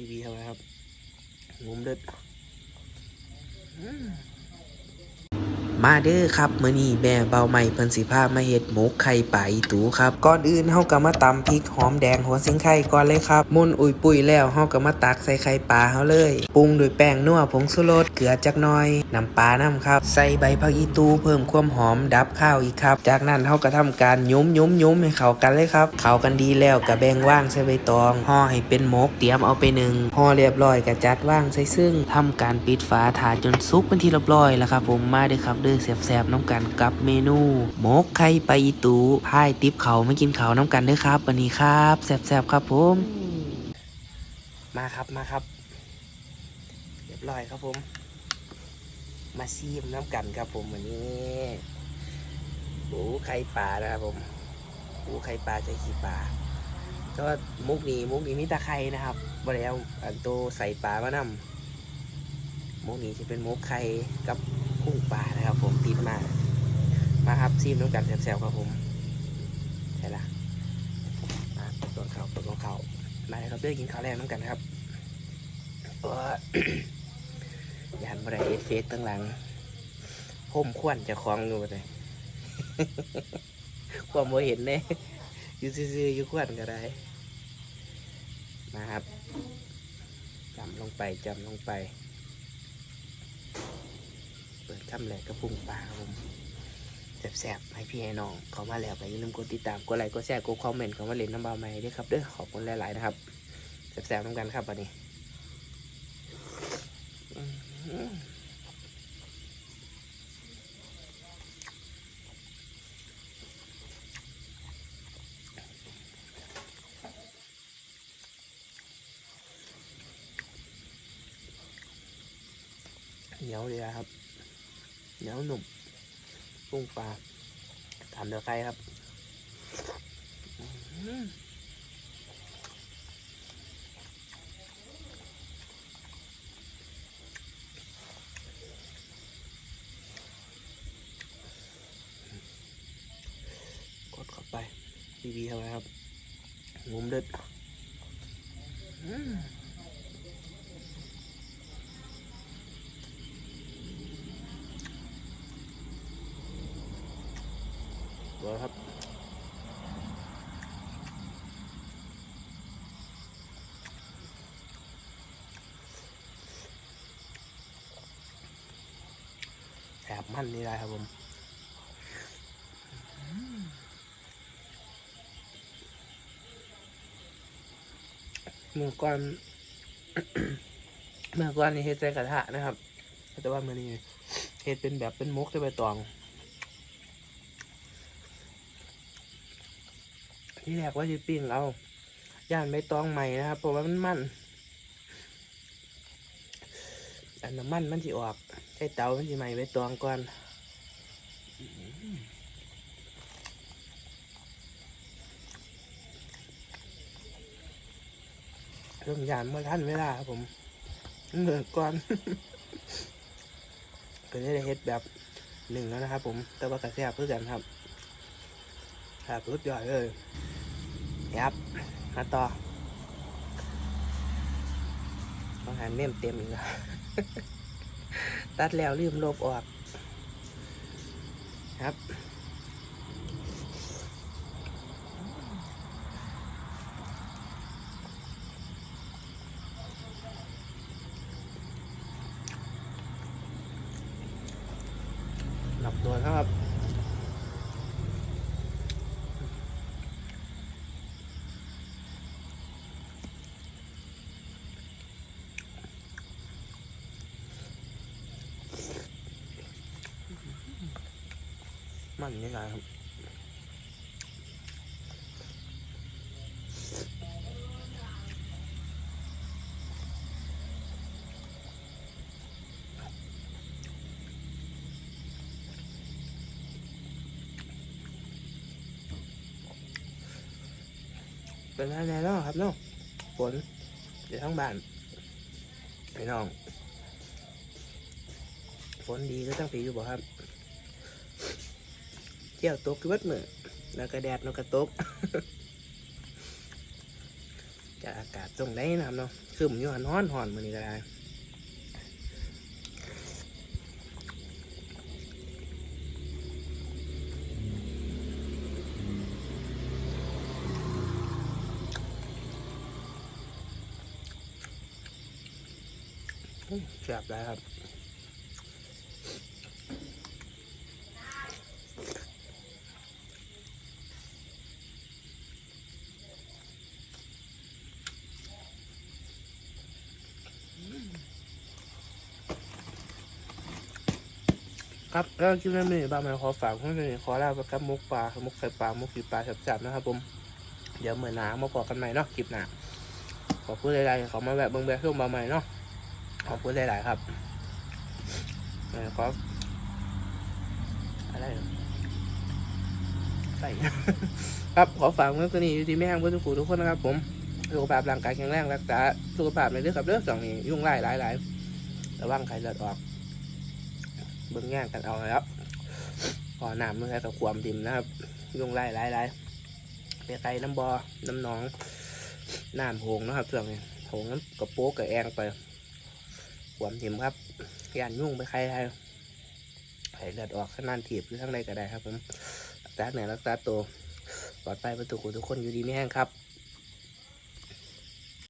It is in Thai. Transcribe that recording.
ทีวีเข้าไปครับงุมเด็ดอื มาเด้อครับมื้อนี้แม่เบาใหม่เพิ่นสิพามาเฮ็ดหมกไข่ปลาอีตูครับ ก่อนอื่นเฮาก็มาตำพริกหอมแดงหัวสิงไข่ก่อนเลยครับมุนอุ่ยปุยแล้วเฮาก็มาตักใส่ไข่ปลาเฮาเลย ปรุงด้วยแป้งนัวผงชูรสเกลือจักหน่อยน้ำปลาน้ำครับ ใส่ใบผักอีตูเพิ่มความหอมดับข้าวอีกครับ จากนั้นเฮาก็ทำการยุ้มยุ้มยุ้มให้เข้ากันเลยครับเข้ากันดีแล้วก็แบ่งว่างใส่ใบตองห่อให้เป็นหมกเตรียมเอาไปหนึ่งห่อเรียบร้อยก็จัดว่างใส่ซึ่งทำการปิดฝาถาจนสุกเป็นที่เรียบร้อยแล้วครับผมมาเด้อครับด้อแซ่บๆน้ำกันกับเมนูหมกไข่ปลาอีตูพายติบเขาไม่กินเขาน้ำกันเด้อครับวันนี้ครับแซ่บๆครับผม มาครับมาครับ เรียบร้อยครับผม มาซีมน้ำกันครับผมวันนี้ปูไข่ปลานะครับผมปูไข่ปลาใจขี้ปลาก็มุกนี้มุกนี้มีตะไคร่นะครับบ่ได้เอาอันโตใส่ปลามานำมุกนี้จะเป็นมุกไข่กับกุ้งปลานะครับ ผมติดมามาครับซีมน้ำกันแซ่บๆครับผมใช่ละมาตัวเขาตัวเขามาเลยครับเด้อกินข้าวแรกน้ำกันครับเออยันบริเอฟเฟกตั้งหลังห่มควันจะคล้องอยู่เลยความโมเห็นเนี่ยอยู่ซื่อๆอยู่ควันก็ได้มาครับจำลงไปจำลงไป เปิดคำแรกกระพุ้งปลาครับผมแสบๆให้พี่ให้น้องเขามาแล้วก็อย่าลืมกดติดตามกดไลค์กดแชร์กดคอมเมนต์เขามาเล่นน้ำเบาใหม่ด้วยครับเด้อขอบคุณหลายๆนะครับแสบๆน้ำกันครับวันนี้เหนียวเลยครับ เนียวหนุ่มกุ้งปลาตามเดือไข่ครับกดเข้าไปทีวีเข้าไปครับงุมเด็ดอื้ อตัวครับ แอบมั่นนี่ได้ครับผมเมื่อก่อนเมื่อก่อนนี่เฮ็ดใส่กระทะนะครับ แต่ว่ามื่อนี้เฮ็ดเป็นแบบเป็นมุกใส่ใบตอง ที่แรกว่าจะปิ้งเอาย่านใบตองใหม่นะครับเพราะว่ามันมันอันน้ำมันมันสิออกใช้เตามันสิใหม่ใบตองก่อนเรื่องยานเมื่อท่านเวลาครับผมเหมือนก่อนก็ได้เฮ็ดแบบหนึ่งแล้วนะครับผม แต่ว่ากระแซบเพื่อกันครับ ครับรุดยอดเลย ครับมาต่อต้องหันเมมเต็มอีกแล้วตัดแล้วลืมลบออก ครับหลับตัวครับ มันนี่ไงครับเป็นไงแน่นอนครับเนาะฝนเดี๋ยวทั้งบ้านพี่น้องฝนดีก็ตั้งปีอยู่บ่ครับ เที่ยวตกคือวัดมือแล้วก็แดดแล้วก็ตกจากอากาศตรงได้นะครับเนาะคือผมอยู่หันฮ้อนหอนมือนี้ก็ได้อื้อแซ่บแล้วครับ ครับแล้วคลิปนี้มีบางมาขอฝากเพื่อนๆขอลาไปกับมุกปลามุกไข่ปลามุกขีปลาจับๆนะครับ ผม เดี๋ยวเหมือนหนามาพอกันใหม่เนาะคลิปหน้าขอพูดหลายๆขอมาแบบเบิ้งแบบช่วงบาใหม่เนาะขอพูดหลายๆครับเออขออะไรใส่ครับขอฝากเมื่อกี้นี้อยู่ที่แม่งเพื่อนทุกคนทุกคนนะครับ ผมสุขภาพร่างกายแข็งแรงรักษาสุขภาพในเรื่องกับเรื่องสองนี้ยุ่งไล่หลายๆระวังไข้เลือดออก เบิ่งแง่งกันเอาแล้วพอน้ำมันใช้กับความดิมนะครับยุงไล่ไล่ไล่ไปไกลน้ำบอน้ำหนองน้ำโหงนะครับส่วนโหงน้ำกระโปกกระแองไปความดิมครับยานยุ่งไปใครใครไข่เลือดออกขนาดถีบหรือทั้งใดก็ได้ครับผมรักษาเหนือรักษาตัวปลอดภัยประตูทุกคนอยู่ดีไม่แห้งครับ